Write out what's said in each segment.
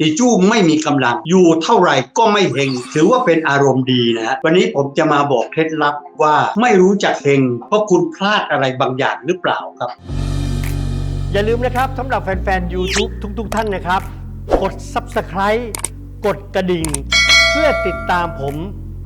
ตีจู้ไม่มีกำลังอยู่เท่าไหร่ก็ไม่เฮงถือว่าเป็นอารมณ์ดีนะฮะวันนี้ผมจะมาบอกเคล็ดลับว่าไม่รู้จักเฮงเพราะคุณพลาดอะไรบางอย่างหรือเปล่าครับ อย่าลืมนะครับสำหรับแฟนๆ YouTube ทุกๆ ท่านนะครับ กด Subscribe กดกระดิ่ง เพื่อติดตามผม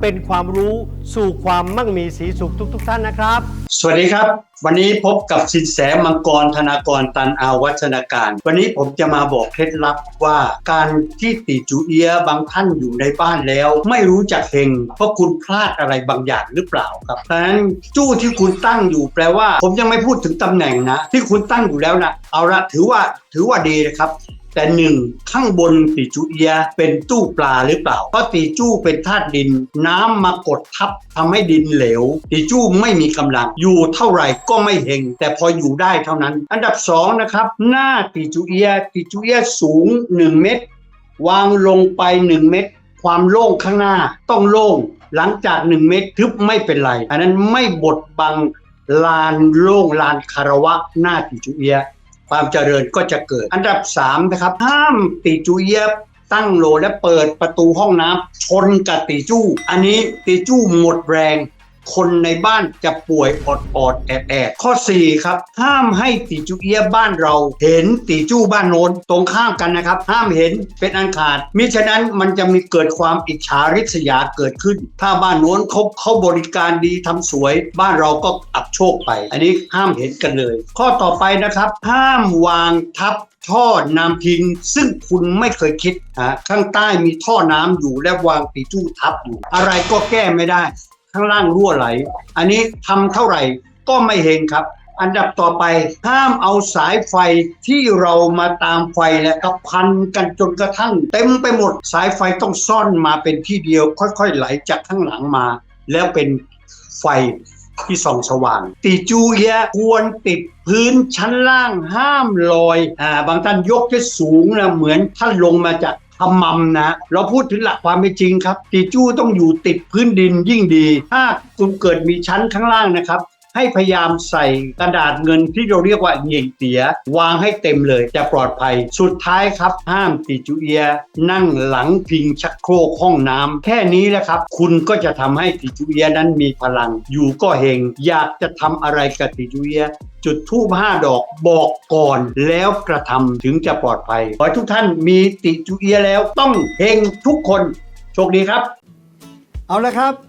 เป็นความรู้สู่ความมั่งมีสีสุขทุกๆท่านนะครับ สวัสดีครับ วันนี้พบกับสินแสมังกรธนากรตันอาวัฒนาการ วันนี้ผมจะมาบอกเคล็ดลับว่าการที่ติจูเอียบางท่านอยู่ในบ้านแล้ว ไม่รู้จักเฮงเพราะคุณพลาดอะไรบางอย่างหรือเปล่าครับเพราะฉะนั้นจู้ที่คุณตั้งอยู่แปลว่า ผมยังไม่พูดถึงตำแหน่งนะ ที่คุณตั้งอยู่แล้วนะเอาละถือว่าถือว่าดีนะครับ แต่หนึ่งข้างบนตีจูเอียเป็นตู้ปลาหรือเปล่า เพราะตีจู้เป็นธาตุดิน น้ำมากดทับทำให้ดินเหลวตีจู้ไม่มีกำลัง อยู่เท่าไหร่ก็ไม่เฮงแต่พออยู่ได้เท่านั้น อันดับสองนะครับหน้าตีจูเอียตีจูเอียสูง 1 เมตร วางลงไป 1 เมตร ความโล่งข้างหน้าต้องโล่งหลังจาก 1 เมตรทึบไม่เป็นไร อันนั้นไม่บดบังลานโล่งลานคารวะหน้าตีจูเอีย ความเจริญก็จะเกิด อันดับ3นะครับห้ามตีจูเยียบตั้งโลและเปิดประตูห้องน้ำชนกับตีจู้ อันนี้ตีจู้หมดแรง คนในบ้านจะป่วยอดอดแอดแอดข้อ 4 ครับ ห้ามให้ตีจูเอียบ้านเรา เห็นตีจู้บ้านโน้นตรงข้ามกันนะครับ ห้ามเห็นเป็นอันขาดมิฉะนั้นมันจะมีเกิดความอิจฉาริษยาเกิดขึ้น ถ้าบ้านโน้นเขาเขาบริการดีทำสวย บ้านเราก็อับโชคไป อันนี้ห้ามเห็นกันเลย ข้อต่อไปนะครับ ห้ามวางทับท่อน้ำทิ้งซึ่งคุณไม่เคยคิดนะข้างใต้มีท่อน้ำอยู่และวางตีจู้ทับอยู่ อะไรก็แก้ไม่ได้ ข้างล่างรั่วไหล อันนี้ทำเท่าไหร่ก็ไม่เฮงครับ อันดับต่อไปห้ามเอาสายไฟที่เรามาตามไฟและก็พันกันจนกระทั่ง เต็มไปหมดสายไฟต้องซ่อนมาเป็นที่เดียว ค่อยๆไหลจากข้างหลังมา แล้วเป็นไฟที่ส่องสว่างตีจูเอียะควรติดพื้นชั้นล่างห้ามลอยอ่าบางท่านยกที่สูงนะเหมือนท่านลงมาจาก ขมำนะ เราพูดถึงหลักความเป็นจริงครับตีจู้ต้องอยู่ติดพื้นดินยิ่งดี ถ้าคุณเกิดมีชั้นข้างล่างนะครับ ให้พยายามใส่กระดาษเงินที่เราเรียกว่าเหงี่ยงเตียวางให้เต็มเลยจะปลอดภัย สุดท้ายครับ ห้ามติจูเอีย นั่งหลังพิงชักโครกห้องน้ำแค่นี้แหละครับ คุณก็จะทำให้ติจูเอียนั้นมีพลัง อยู่ก็เฮงอยากจะทำอะไรกับติจูเอียจุดทูบห้าดอกบอกก่อนแล้วกระทำถึงจะปลอดภัย ขอให้ทุกท่านมีติจูเอียแล้วต้องเฮงทุกคน โชคดีครับ เอาละครับ